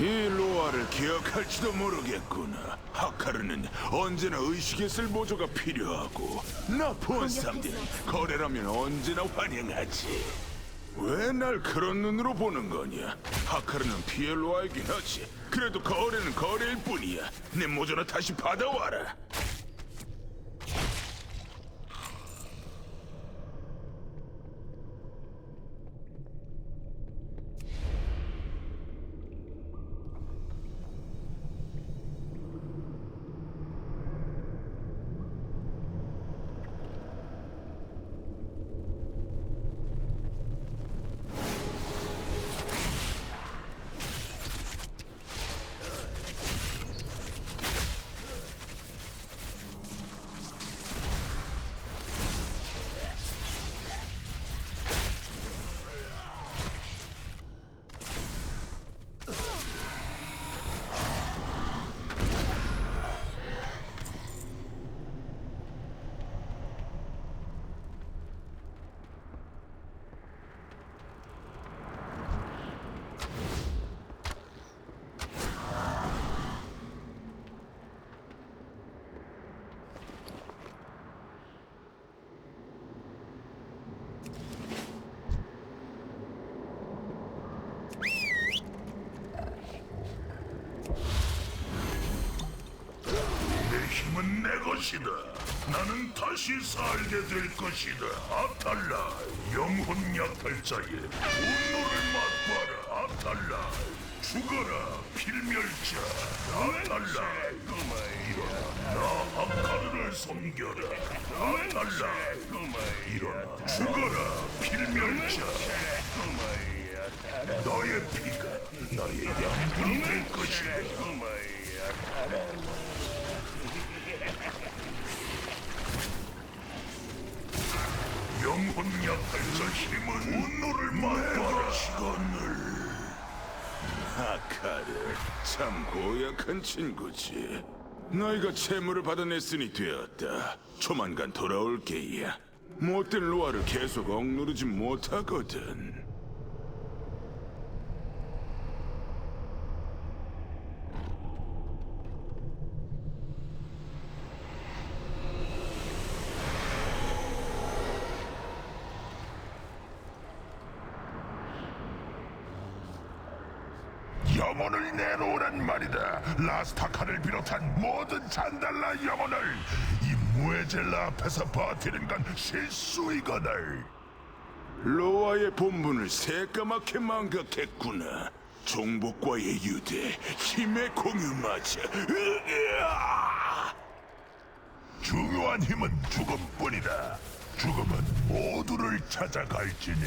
이 로아를 기억할지도 모르겠구나. 하카르는 언제나 의식의 쓸 모조가 필요하고 나 본삼디는 거래라면 언제나 환영하지. 왜 날 그런 눈으로 보는 거냐? 하카르는 피엘로아이긴 하지. 그래도 거래는 거래일 뿐이야. 내 모조나 다시 받아와라. 내 힘은 내 것이다. 나는 다시 살게 될 것이다. 아탈라, 영혼 약탈자의 분노를 맛봐라. 아탈라, 죽어라, 필멸자. 아탈라, 일어나, 나 아카르를 섬겨라. 아탈라, 일어나, 죽어라, 필멸자. 너의 피가 나의 양분이 될 것이다. 영혼 약탈자 힘은 분노를 맛봐라 시간을 하카르, 참 고약한 친구지. 너희가 채무를 받아냈으니 되었다. 조만간 돌아올 게야. 못된 로아를 계속 억누르지 못하거든. 영혼을 내놓으란 말이다 라스타카를 비롯한 모든 잔달라 영혼을 이 무에젤라 앞에서 버티는 건 실수이거늘 로아의 본분을 새까맣게 망각했구나. 종복과의 유대, 힘의 공유마저. 으아! 중요한 힘은 죽음뿐이다 죽음은 모두를 찾아갈지니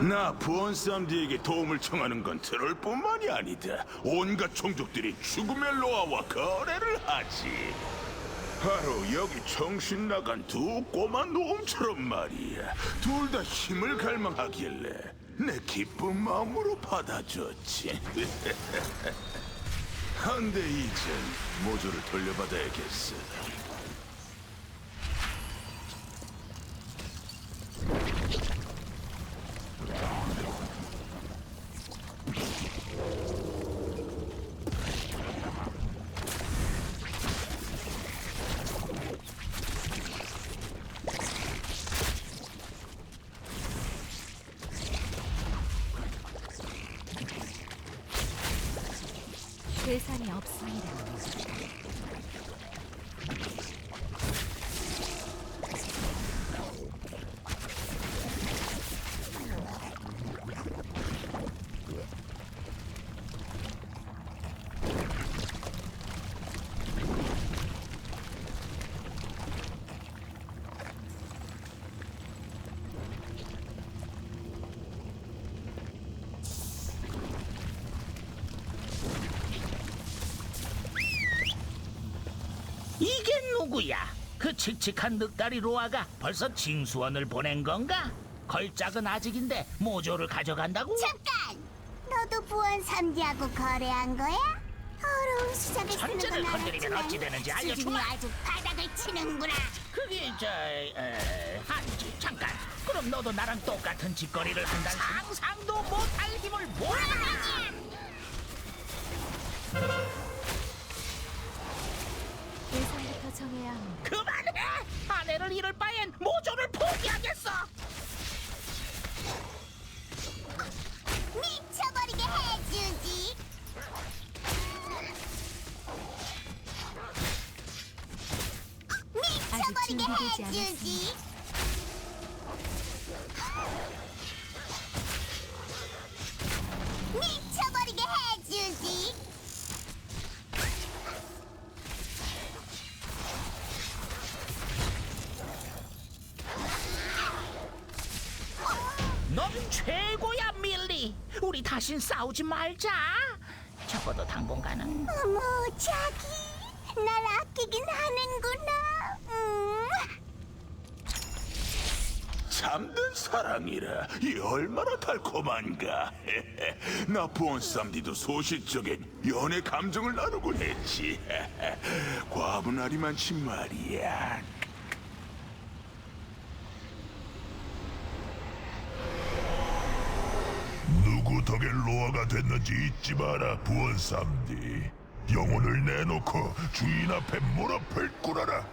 나 부원쌈디에게 도움을 청하는 건 트롤 뿐만이 아니다. 온갖 종족들이 죽음의 로아와 거래를 하지. 바로 여기 정신 나간 두 꼬마 놈처럼 말이야. 둘 다 힘을 갈망하길래 내 기쁜 마음으로 받아줬지. 한데 이젠 모조를 돌려받아야겠어. 대 누구야? 그 칙칙한 늑다리 로아가 벌써 징수원을 보낸 건가? 걸작은 아직인데 모조를 가져간다고? 잠깐! 너도 부원 삼디하고 거래한 거야? 수작을 쓰는 천재를 건 건드리면 알았지만 어찌 되는지 알려주마. 아주 바닥을 치는구나 그게 저... 에... 한지 잠깐 그럼 너도 나랑 똑같은 짓거리를 한다는 상상도 못할 힘을 모아 대상부 터 정해야 합니다. 그만해! 아내를 잃을 바엔 모조를 포기하겠어 미쳐버리게 해주지 미쳐버리게 준비되지 해주지 다신 싸우지 말자. 적어도 당분간은. 어머 자기. 날 아끼긴 하는구나. 음. 참된 사랑이라. 이 얼마나 달콤한가. 나 부원쌈디도 소시적인 연애 감정을 나누곤 했지. 과분하리만치 말이야 누구 덕에 로아가 됐는지 잊지 마라 부원삼디. 영혼을 내놓고 주인 앞에 무릎을 꿇어라.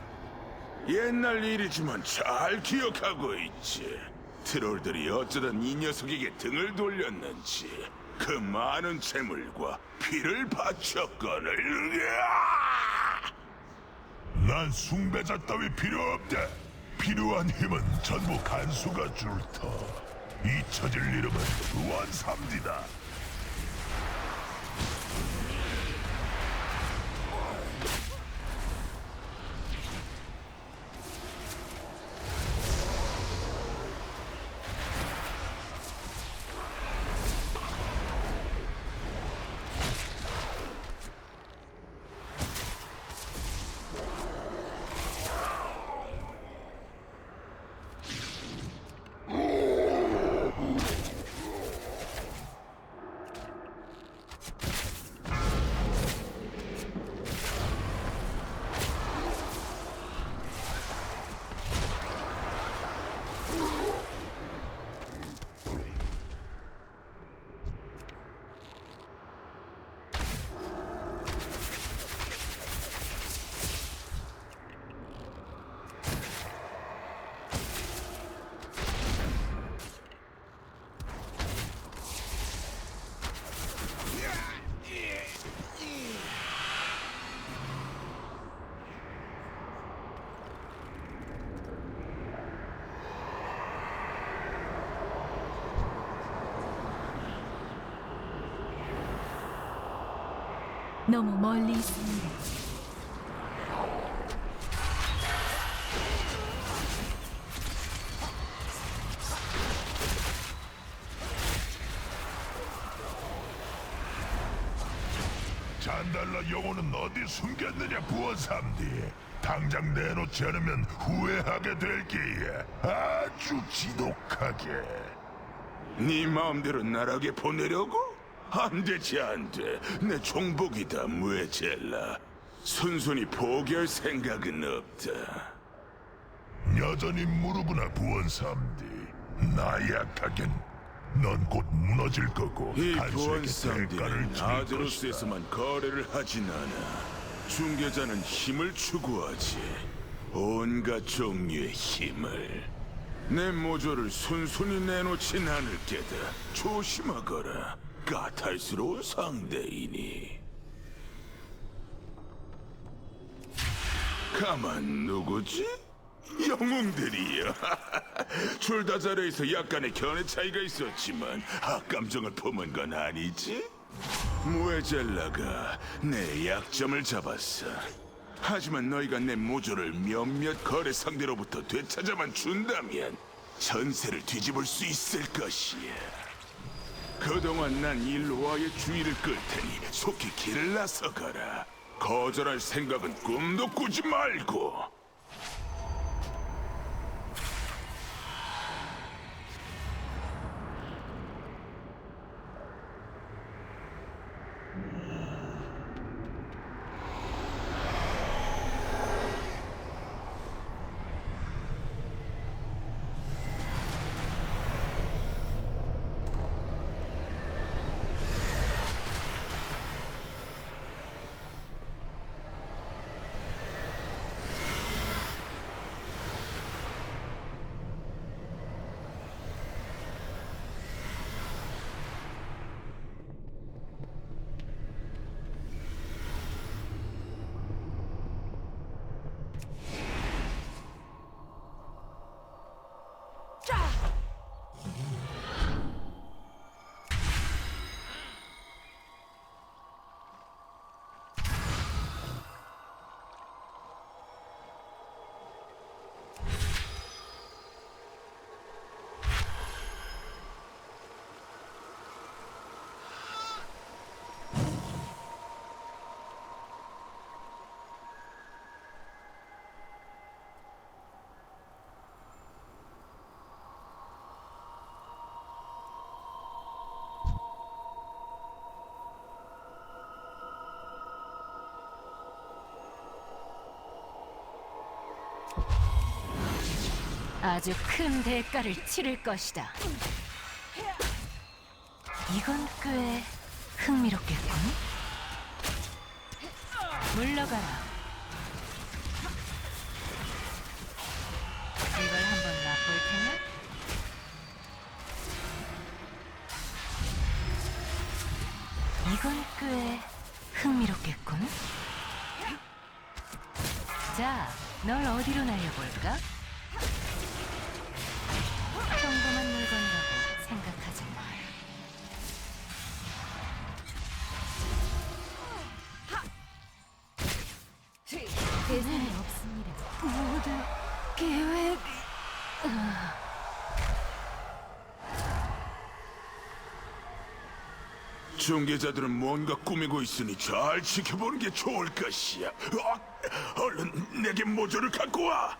옛날 일이지만 잘 기억하고 있지. 트롤들이 어쩌던 이 녀석에게 등을 돌렸는지 그 많은 재물과 피를 바쳤거늘! 난 숭배자 따위 필요 없다 필요한 힘은 전부 간수가 줄터 잊혀질 이름은 부원삼디다 너무 멀리 있습니다. 잔달라 영혼은 어디 숨겼느냐 부원삼디 당장 내놓지 않으면 후회하게 될 게야 아주 지독하게 네 마음대로 나락에 보내려고? 안 되지 안 돼 내 종복이다 무에젤라. 순순히 포기할 생각은 없다. 여전히 무르구나 부원 삼디. 나약하겐 넌 곧 무너질 거고 이 간수에게 대가를 것이다 아제로스에서만 거래를 하진 않아. 중개자는 힘을 추구하지. 온갖 종류의 힘을. 내 모조를 순순히 내놓진 않을 게다. 조심하거라 까탈스러운 상대이니 가만 누구지? 영웅들이여 출다자르에서 약간의 견해 차이가 있었지만 악감정을 품은 건 아니지? 무에젤라가 내 약점을 잡았어 하지만 너희가 내 모조를 몇몇 거래 상대로부터 되찾아만 준다면 전세를 뒤집을 수 있을 것이야 그동안 난 일로와의 주의를 끌 테니 속히 길을 나서 가라. 거절할 생각은 꿈도 꾸지 말고. 아주 큰 대가를 치를 것이다. 이건 꽤 흥미롭겠군. 물러가라. 이걸 한번 맛볼 테냐? 이건 꽤 흥미롭겠군. 자, 널 어디로 날려볼까? 물건이라고 생각하지 마. 대상이 없습니다. 모두 계획. 중개자들은 뭔가 꾸미고 있으니 잘 지켜보는 게 좋을 것이야. 아, 얼른 내게 모조를 갖고 와.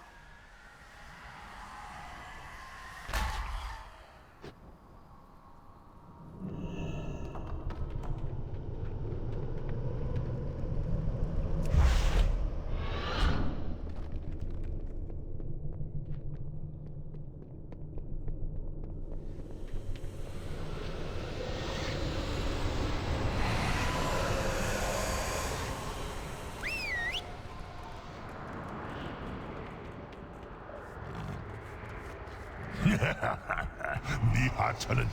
네 하찮은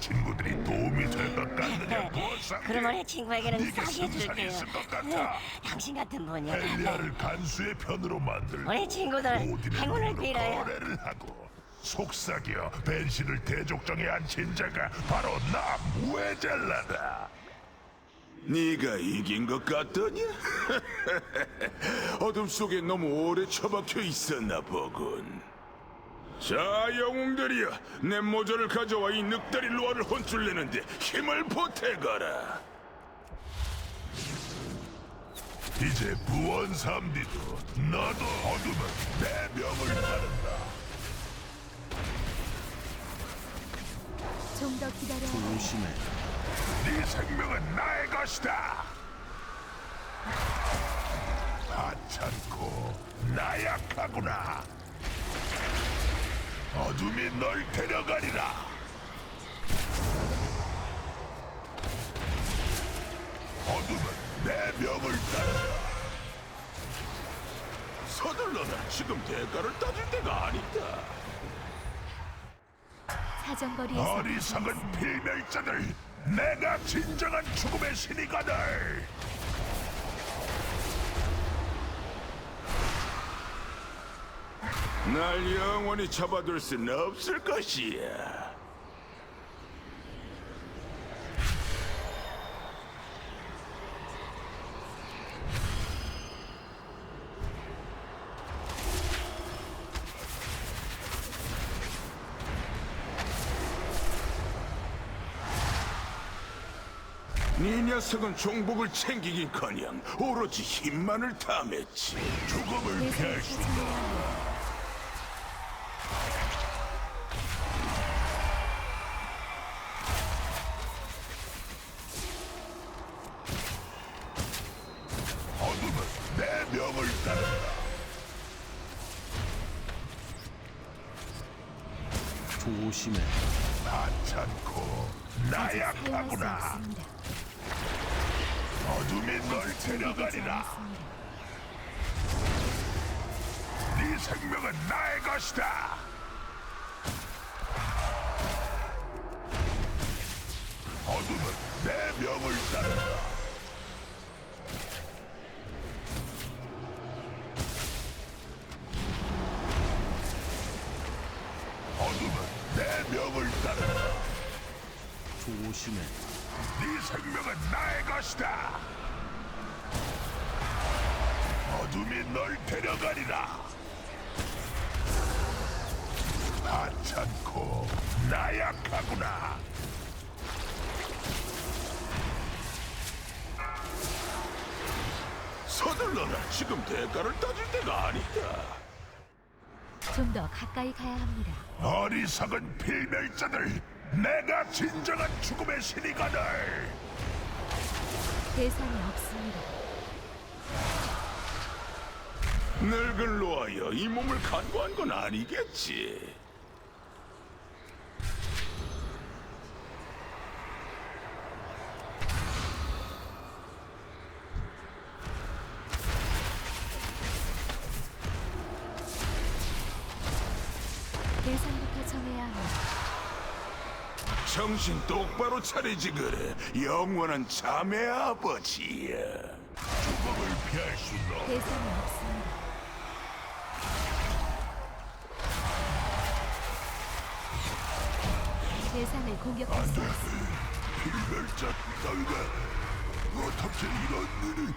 도움이 될 것 같느냐 부원삼디 그럼 우리 친구에게는 싸게 승산이 줄게요. 있을 것 같아. 네, 당신 같은 분이 헬리아를 간수의 편으로 만들고 우리 친구들 오딘의 행운을 눈으로 빌어요. 거래를 하고 속삭여 벤시를 대족정에 앉힌 자가 바로 나 무에젤라다 네가 이긴 것 같더냐? 어둠 속에 너무 오래 처박혀 있었나 보군. 자, 영웅들이여, 내 모조를 가져와 이 늑다리 로아를 혼쭐내는데 힘을 보태거라. 이제 부원 삼디도 너도 어둠은 내 명을 따른다 좀 더 기다려. 네 생명은 나의 것이다 하찮고 나약하구나 어둠이 널 데려가리라. 어둠은 내 명을 따른다 서둘러라, 지금 대가를 따질 때가 아니다. 사정거리에서 어리석은 필멸자들 내가 진정한 죽음의 신이거늘 날 영원히 잡아둘 순 없을 것이야. 네 녀석은 종복을 챙기긴커녕 오로지 힘만을 탐했지. 죽음을 피할 수 합니다. 네 생명은 나의 것이다. 어둠은 내 명을 따른다. 어둠은 내 명을 따른다. 조심해. 네 생명은 나의 것이다. 어둠이 널 데려가리라. 하찮고 나약하구나. 서둘러라. 지금 대가를 따질 때가 아니다. 좀 더 가까이 가야 합니다. 어리석은 필멸자들, 내가 진정한 죽음의 신이거늘. 대상이 없습니다. 늙은 로하여 이 몸을 간과한 건 아니겠지. 대상부터 정해야 합니다. 정신 똑바로 차리지 그래. 영원한 자매 아버지야. 죽음을 피할 수는 없. 대상이 없습니다. 대상을 공격할 수 없습니다. 필멸자 따위가 어떻게 이런 일이?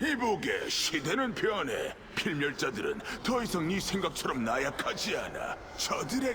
이보게 시대는 변해. 필멸자들은 더 이상 네 생각처럼 나약하지 않아. 저들의